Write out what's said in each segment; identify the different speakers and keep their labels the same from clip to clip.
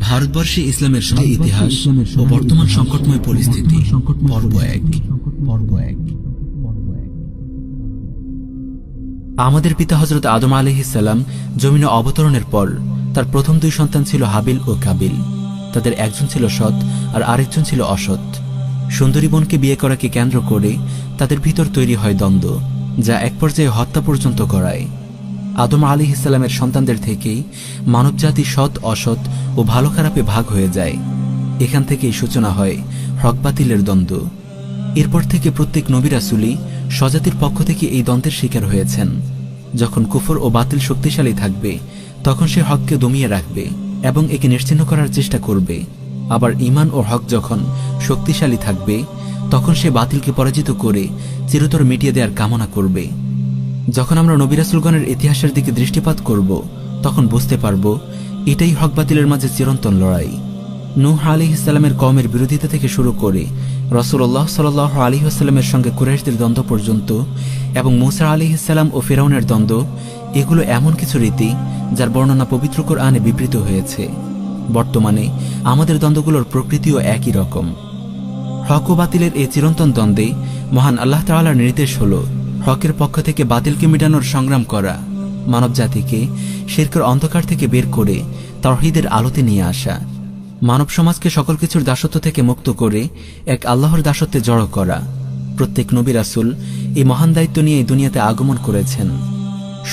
Speaker 1: ভারতবর্ষে ইসলামের সাথে ইতিহাস ও বর্তমান সংকটময় পরিস্থিতি। পর্ব এক। পর্ব এক। আমাদের পিতা হজরত আদম আলহিসাল্লাম জমিনে অবতরণের পর তার প্রথম দুই সন্তান ছিল হাবিল ও কাবিল। তাদের একজন ছিল সৎ আর আরেকজন ছিল অসৎ। সুন্দরী বোনকে বিয়ে করাকে কেন্দ্র করে তাদের ভিতর তৈরি হয় দ্বন্দ্ব যা এক পর্যায়ে হত্যা পর্যন্ত করায় আদম আলী ইসলামের সন্তানদের থেকেই মানবজাতি সৎ, অসৎ ও ভালো খারাপে ভাগ হয়ে যায়। এখান থেকেই সূচনা হয় হক বাতিলের দ্বন্দ্ব। এরপর থেকে প্রত্যেক নবিরাসুলি স্বজাতির পক্ষ থেকে এই দ্বন্দ্বের শিকার হয়েছেন। যখন কুফর ও বাতিল শক্তিশালী থাকবে, তখন সে হককে দমিয়ে রাখবে এবং একে নিশ্চিহ্ন করার চেষ্টা করবে। আবার ইমান ও হক যখন শক্তিশালী থাকবে, তখন সে বাতিলকে পরাজিত করে চিরতর মিটিয়ে দেওয়ার কামনা করবে। যখন আমরা নবিরাসুলগণের ইতিহাসের দিকে দৃষ্টিপাত করব, তখন বুঝতে পারব এটাই হক বাতিলের মাঝে চিরন্তন লড়াই। নূহ আলী ইসলামের কমের বিরোধিতা থেকে শুরু করে রসুল্লাহ সাল আলী আসসালামের সঙ্গে কুরাইশদের দ্বন্দ্ব পর্যন্ত এবং মুসা আলী ইসলাম ও ফেরাউনের দ্বন্দ্ব, এগুলো এমন কিছু রীতি যার বর্ণনা পবিত্র আনে বিবৃত হয়েছে। বর্তমানে আমাদের দ্বন্দ্বগুলোর প্রকৃতিও একই রকম। হক ও বাতিলের এই চিরন্তন দ্বন্দ্বে মহান আল্লাহ তাআলার নির্দেশ হল হকের পক্ষ থেকে বাতিলকে মেটানোর সংগ্রাম করা, মানবজাতিকে শিরকের অন্ধকার থেকে বের করে তরহিদের আলোতে নিয়ে আসা মানব সমাজকে সকল কিছুর দাসত্ব থেকে মুক্ত করে এক আল্লাহর দাসত্বে জড়ো করা। প্রত্যেক নবী রাসুল এই মহান দায়িত্ব নিয়ে এই দুনিয়াতে আগমন করেছেন।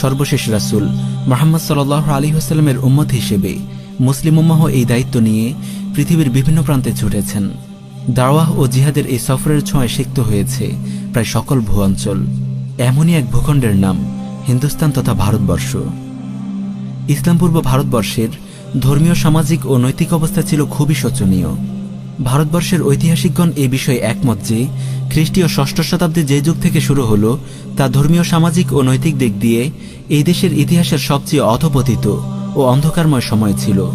Speaker 1: সর্বশেষ রাসুল মোহাম্মদ সাল আলী হাস্লামের উম্মত হিসেবে মুসলিম উম্মাহ এই দায়িত্ব নিয়ে পৃথিবীর বিভিন্ন প্রান্তে ছুটেছেন। দাওয়াহ ও জিহাদের এই সফরের ছোঁয়ায় সিক্ত হয়েছে প্রায় সকল ভূ অঞ্চল। এমনই এক ভূখণ্ডের নাম হিন্দুস্তান তথা ভারতবর্ষ। ইসলামপূর্ব ভারতবর্ষের ধর্মীয়, সামাজিক ও নৈতিক অবস্থা ছিল খুবই শোচনীয়। ভারতবর্ষের ঐতিহাসিকগণ এই বিষয়ে একমত যে, খ্রিস্টীয় ষষ্ঠ শতাব্দী যে যুগ থেকে শুরু হলো, তা ধর্মীয়, সামাজিক ও নৈতিক দিক দিয়ে এই দেশের ইতিহাসের সবচেয়ে অধপতিত ও অন্ধকারময় সময় ছিল।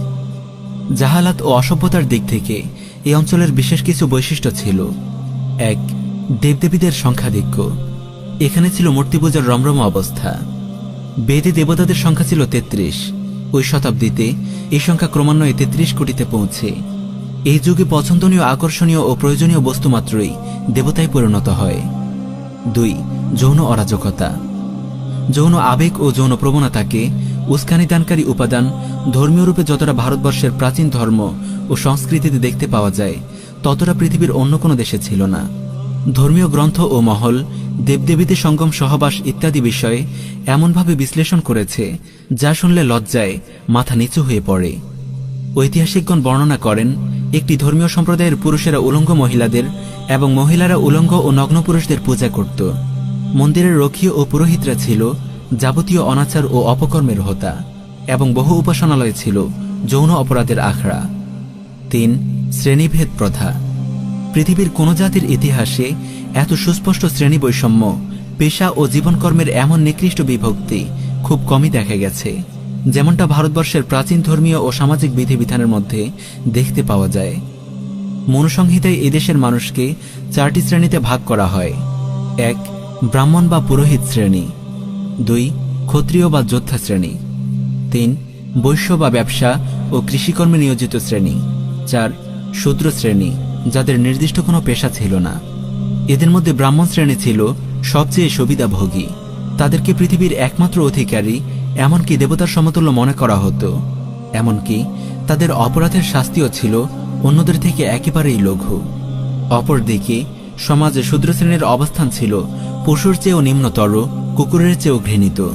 Speaker 1: জাহালাত ও অসভ্যতার দিক থেকে এই অঞ্চলের বিশেষ কিছু বৈশিষ্ট্য ছিল। এক, দেবদেবীদের সংখ্যাধিক্য। এখানে ছিল মূর্তি পূজার রমরম অবস্থা। বেদে দেবতাদের সংখ্যা ছিল তেত্রিশ। ওই শতাব্দীতে এই সংখ্যা ক্রমান্বয়ে তেত্রিশ কোটিতে পৌঁছে। এই যুগে পছন্দনীয়, আকর্ষণীয় ও প্রয়োজনীয় বস্তু মাত্রই দেবতায় পরিণত হয়। দুই, যৌন অরাজকতা। যৌন আবেগ ও যৌন প্রবণতাকে উস্কানি দানকারী উপাদান ধর্মীয় রূপে যতটা ভারতবর্ষের প্রাচীন ধর্ম ও সংস্কৃতিতে দেখতে পাওয়া যায়, ততটা পৃথিবীর অন্য কোনো দেশে ছিল না। ধর্মীয় গ্রন্থ ও মহল দেবদেবীদের সঙ্গম সহবাস ইত্যাদি বিষয়ে এমনভাবে বিশ্লেষণ করেছে, যা শুনলে লজ্জায় মাথা নিচু হয়ে পড়ে। ঐতিহাসিকগণ বর্ণনা করেন, একটি ধর্মীয় সম্প্রদায়ের পুরুষেরা উলঙ্গ মহিলাদের এবং মহিলারা উলঙ্গ ও নগ্ন পুরুষদের পূজা করত। মন্দিরের রক্ষী ও পুরোহিতরা ছিল যাবতীয় অনাচার ও অপকর্মের হোতা এবং বহু উপাসনালয় ছিল যৌন অপরাধের আখড়া। তিন, শ্রেণীভেদ প্রথা। পৃথিবীর কোন জাতির ইতিহাসে এত সুস্পষ্ট শ্রেণি বৈষম্য পেশা ও জীবনকর্মের এমন নিকৃষ্ট বিভক্তি খুব কমই দেখা গেছে। যেমনটা ভারতবর্ষের প্রাচীন ধর্মীয় ও সামাজিক বিধিবিধানের মধ্যে দেখতে পাওয়া যায়। মনুসংহিতায় এদেশের মানুষকে চারটি শ্রেণীতে ভাগ করা হয়। এক, ব্রাহ্মণ বা পুরোহিত শ্রেণি। দুই, ক্ষত্রিয় বা যোদ্ধা শ্রেণি। তিন, বৈশ্য বা ব্যবসা ও কৃষিকর্মে নিয়োজিত শ্রেণি। চার, শূদ্র শ্রেণি। যাদের নির্দিষ্ট কোনো পেশা ছিল না। এদের মধ্যে ব্রাহ্মণ শ্রেণি ছিল সবচেয়ে সুবিধাভোগী। তাদেরকে পৃথিবীর একমাত্র অধিকারী, এমনকি দেবতার সমতুল্য মনে করা হতো। এমনকি তাদের অপরাধের শাস্তিও ছিল অন্যদের থেকে একেবারেই লঘু। অপরদিকে, সমাজে শূদ্র শ্রেণির অবস্থান ছিল পশুর চেয়েও নিম্নতর, কুকুরের চেয়েও ঘৃণিত।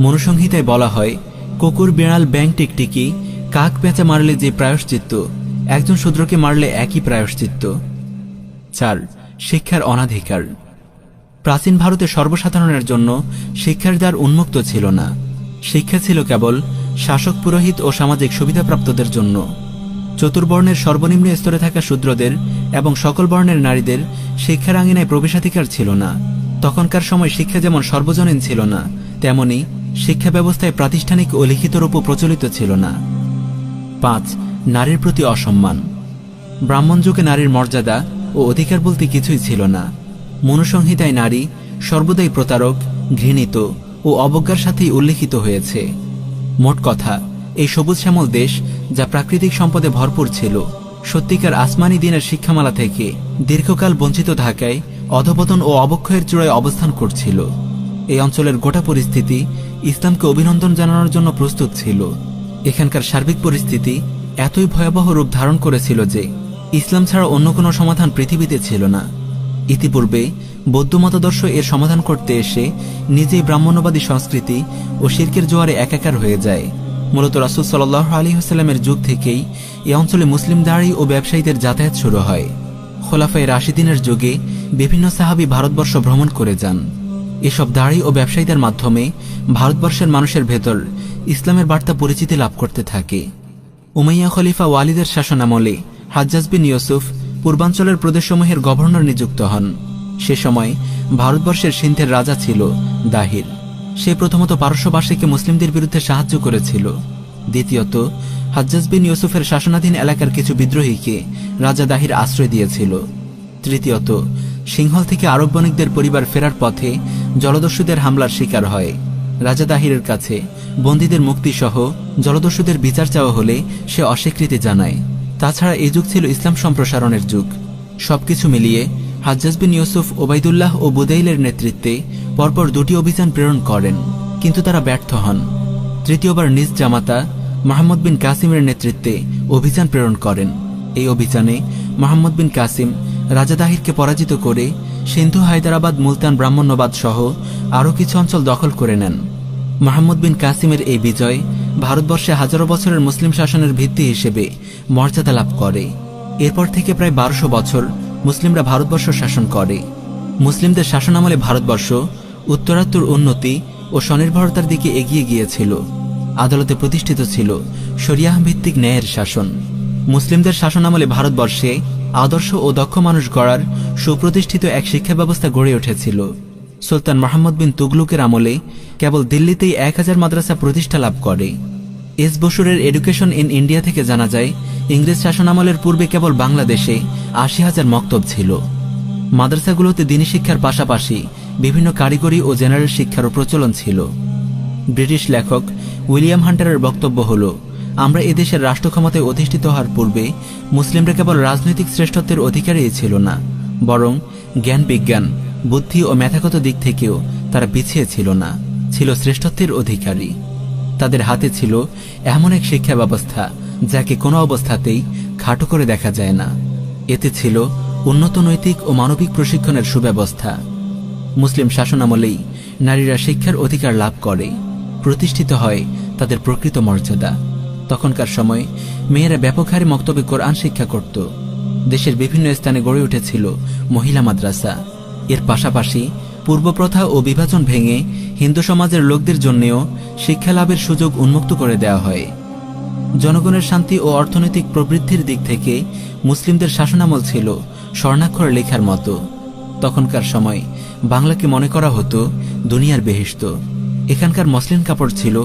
Speaker 1: মনুসংহিতায় বলা হয়, কুকুর বিড়াল ব্যাং টিকটিকি, কাক পেঁচা মারলে যে প্রায়শ্চিত্ত একজন শূদ্রকে মারলে একই প্রায়শ্চিত্ত। চার, শিক্ষার অনাধিকার। প্রাচীন ভারতে সর্বসাধারণের জন্য শিক্ষার দ্বার উন্মুক্ত ছিল না। শিক্ষা ছিল কেবল শাসক পুরোহিত ও সামাজিক সুবিধাপ্রাপ্তদের জন্য। চতুর্বর্ণের সর্বনিম্ন স্তরে থাকা শূদ্রদের এবং সকল বর্ণের নারীদের শিক্ষার আঙিনায় প্রবেশাধিকার ছিল না। তখনকার সময় শিক্ষা যেমন সর্বজনীন ছিল না, তেমনি শিক্ষা ব্যবস্থায় প্রাতিষ্ঠানিক ও লিখিত রূপ প্রচলিত ছিল না। পাঁচ নারীর প্রতি অসম্মান। ব্রাহ্মণ যুগে নারীর মর্যাদা ও অধিকার বলতে কিছুই ছিল না। মনুসংহিতায় নারী সর্বদাই প্রতারক, ঘৃণিত ও অবজ্ঞার সাথেই উল্লেখিত হয়েছে। মোট কথা, এই সবুজ শ্যামল দেশ যা প্রাকৃতিক সম্পদে ভরপুর ছিল, সত্যিকার আসমানি দিনের শিক্ষামালা থেকে দীর্ঘকাল বঞ্চিত ঢাকায় অধপতন ও অবক্ষয়ের চূড়ায় অবস্থান করছিল। এই অঞ্চলের গোটা পরিস্থিতি ইসলামকে অভিনন্দন জানানোর জন্য প্রস্তুত ছিল। এখানকার সার্বিক পরিস্থিতি এতই ভয়াবহ রূপ ধারণ করেছিল যে ইসলাম ছাড়া অন্য কোনো সমাধান পৃথিবীতে ছিল না। ইতিপূর্বে বৌদ্ধ মতাদর্শ এর সমাধান করতে এসে নিজেই ব্রাহ্মণ্যবাদী সংস্কৃতি ও শির্কের জোয়ারে একাকার হয়ে যায়। মূলত রাসুল সাল্লাহ আলী হাস্লামের যুগ থেকেই এ অঞ্চলে মুসলিম দাঁড়ি ও ব্যবসায়ীদের যাতায়াত শুরু হয়। খোলাফাই রাশিদিনের যুগে বিভিন্ন সাহাবি ভারতবর্ষ ভ্রমণ করে যান। এসব দাঁড়ি ও ব্যবসায়ীদের মাধ্যমে ভারতবর্ষের মানুষের ভেতর ইসলামের বার্তা পরিচিতি লাভ করতে থাকে। উমাইয়া খলিফা ওয়ালিদের শাসনামলে হাজ্জাজ বিন ইউসুফ পূর্বাঞ্চলের প্রদেশসমূহের গভর্নর নিযুক্ত হন। সে সময় ভারতবর্ষের সিন্ধের রাজা ছিল দাহির। সে প্রথমত পারস্যবাসীকে মুসলিমদের বিরুদ্ধে সাহায্য করেছিল। দ্বিতীয়ত, হাজ্জাজ বিন ইউসুফের শাসনাধীন এলাকার কিছু বিদ্রোহীকে রাজা দাহির আশ্রয় দিয়েছিল। তৃতীয়ত, সিংহল থেকে আরব বণিকদের পরিবার ফেরার পথে জলদস্যুদের হামলার শিকার হয়। রাজা দাহিরের কাছে বন্দীদের মুক্তিসহ জলদস্যুদের বিচার চাওয়া হলে সে অস্বীকৃতি জানায়। তাছাড়া এই যুগ ছিল ইসলাম সম্প্রসারণের যুগ। সবকিছু মিলিয়ে হাজ্জাজ বিন ইউসুফ, ওবায়দুল্লাহ ও বুদাইলের নেতৃত্বে পরপর দুটি অভিযান প্রেরণ করেন, কিন্তু তারা ব্যর্থ হন। তৃতীয়বার নিজ জামাতা মাহমুদ বিন কাসিমের নেতৃত্বে অভিযান প্রেরণ করেন। এই অভিযানে মোহাম্মদ বিন কাসিম রাজা দাহিরকে পরাজিত করে সিন্ধু, হায়দ্রাবাদ, মুলতান, ব্রাহ্মণ্যবাদ সহ আরও কিছু অঞ্চল দখল করে নেন। মোহাম্মদ বিন কাসিমের এই বিজয় ভারতবর্ষে হাজারো বছরের মুসলিম শাসনের ভিত্তি হিসেবে মর্যাদা লাভ করে। এরপর থেকে প্রায় বারোশো বছর মুসলিমরা ভারতবর্ষ শাসন করে। মুসলিমদের শাসনামলে ভারতবর্ষ উত্তরাত্তর উন্নতি ও স্বনির্ভরতার দিকে এগিয়ে গিয়েছিল। আদালতে প্রতিষ্ঠিত ছিল শরিয়াহ ভিত্তিক ন্যায়ের শাসন। মুসলিমদের শাসনামলে ভারতবর্ষে আদর্শ ও দক্ষ মানুষ গড়ার সুপ্রতিষ্ঠিত এক শিক্ষা ব্যবস্থা গড়ে উঠেছিল। সুলতান মোহাম্মদ বিন তুগলুকের আমলে কেবল দিল্লিতেই এক হাজার মাদ্রাসা প্রতিষ্ঠা লাভ করে। এস বসুরের এডুকেশন ইন ইন্ডিয়া থেকে জানা যায়, ইংরেজ শাসনামলের পূর্বে কেবল বাংলাদেশে আশি হাজার মক্তব ছিল। মাদ্রাসাগুলোতে দিনী শিক্ষার পাশাপাশি বিভিন্ন কারিগরি ও জেনারেল শিক্ষারও প্রচলন ছিল। ব্রিটিশ লেখক উইলিয়াম হান্টারের বক্তব্য হল আমরা এদেশের রাষ্ট্র ক্ষমতায় অধিষ্ঠিত হওয়ার পূর্বে মুসলিমরা কেবল রাজনৈতিক শ্রেষ্ঠত্বের অধিকারী ছিল না, বরং জ্ঞান বিজ্ঞান, বুদ্ধি ও মেধাগত দিক থেকেও তারা পিছিয়ে ছিল না, ছিল শ্রেষ্ঠত্বের অধিকারী। তাদের হাতে ছিল এমন এক শিক্ষা ব্যবস্থা যাকে কোনো অবস্থাতেই খাটো করে দেখা যায় না। এতে ছিল উন্নত নৈতিক ও মানবিক প্রশিক্ষণের সুব্যবস্থা। মুসলিম শাসনামলেই নারীরা শিক্ষার অধিকার লাভ করে, প্রতিষ্ঠিত হয় তাদের প্রকৃত মর্যাদা। তখনকার সময় মেয়েরা ব্যাপক হারে মক্তবে কোরআন শিক্ষা করত। দেশের বিভিন্ন স্থানে গড়ে উঠেছিল মহিলা মাদ্রাসা। এর পাশাপাশি পূর্বপ্রথা ও বিভাজন ভেঙে হিন্দু সমাজের লোকদের জন্যেও শিক্ষা লাভের সুযোগ উন্মুক্ত করে দেওয়া হয়। জনগণের শান্তি ও অর্থনৈতিক প্রবৃদ্ধির দিক থেকে মুসলিমদের শাসনামল ছিল স্বর্ণাক্ষর লেখার মতো। তখনকার সময় বাংলাকে মনে করা হতো, দুনিয়ার বেহিস্ত এখানকার মসলিন কাপড় ছিল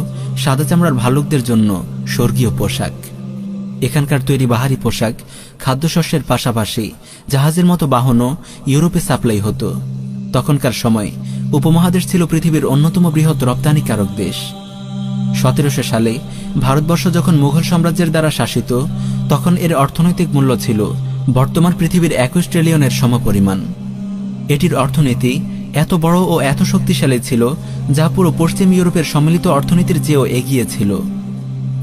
Speaker 1: সাদা চামড়ার ভালুকদের জন্য স্বর্গীয় পোশাক। এখানকার তৈরি বাহারি পোশাক খাদ্যশস্যের পাশাপাশি জাহাজের মতো বাহনও ইউরোপে সাপ্লাই হতো। তখনকার সময় উপমহাদেশ ছিল পৃথিবীর অন্যতম বৃহৎ রপ্তানিকারক দেশ। সতেরোশো সালে ভারতবর্ষ যখন মুঘল সাম্রাজ্যের দ্বারা শাসিত, তখন এর অর্থনৈতিক মূল্য ছিল বর্তমান পৃথিবীর একুশ ট্রিলিয়নের সমপরিমাণ। এটির অর্থনীতি এত বড় ও এত শক্তিশালী ছিল, যা পুরো পশ্চিম ইউরোপের সম্মিলিত অর্থনীতির চেয়েও এগিয়ে ছিল।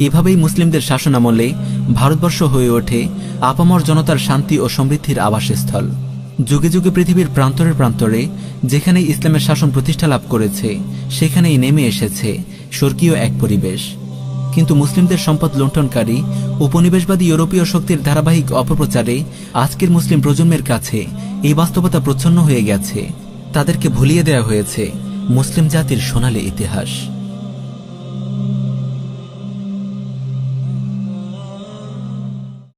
Speaker 1: এভাবেই মুসলিমদের শাসনামলে ভারতবর্ষ হয়ে ওঠে আপামর জনতার শান্তি ও সমৃদ্ধির আবাসস্থল। যুগে যুগে পৃথিবীর প্রান্তরে প্রান্তরে যেখানে ইসলামের শাসন প্রতিষ্ঠা লাভ করেছে, সেখানেই নেমে এসেছে স্বর্গীয় এক পরিবেশ। কিন্তু মুসলিমদের সম্পদ লুণ্ঠনকারী, উপনিবেশবাদী ইউরোপীয় শক্তির ধারাবাহিক অপপ্রচারে আজকের মুসলিম প্রজন্মের কাছে এই বাস্তবতা প্রচ্ছন্ন হয়ে গেছে। তাদেরকে ভুলিয়ে দেয়া হয়েছে। মুসলিম জাতির সোনালী ইতিহাস।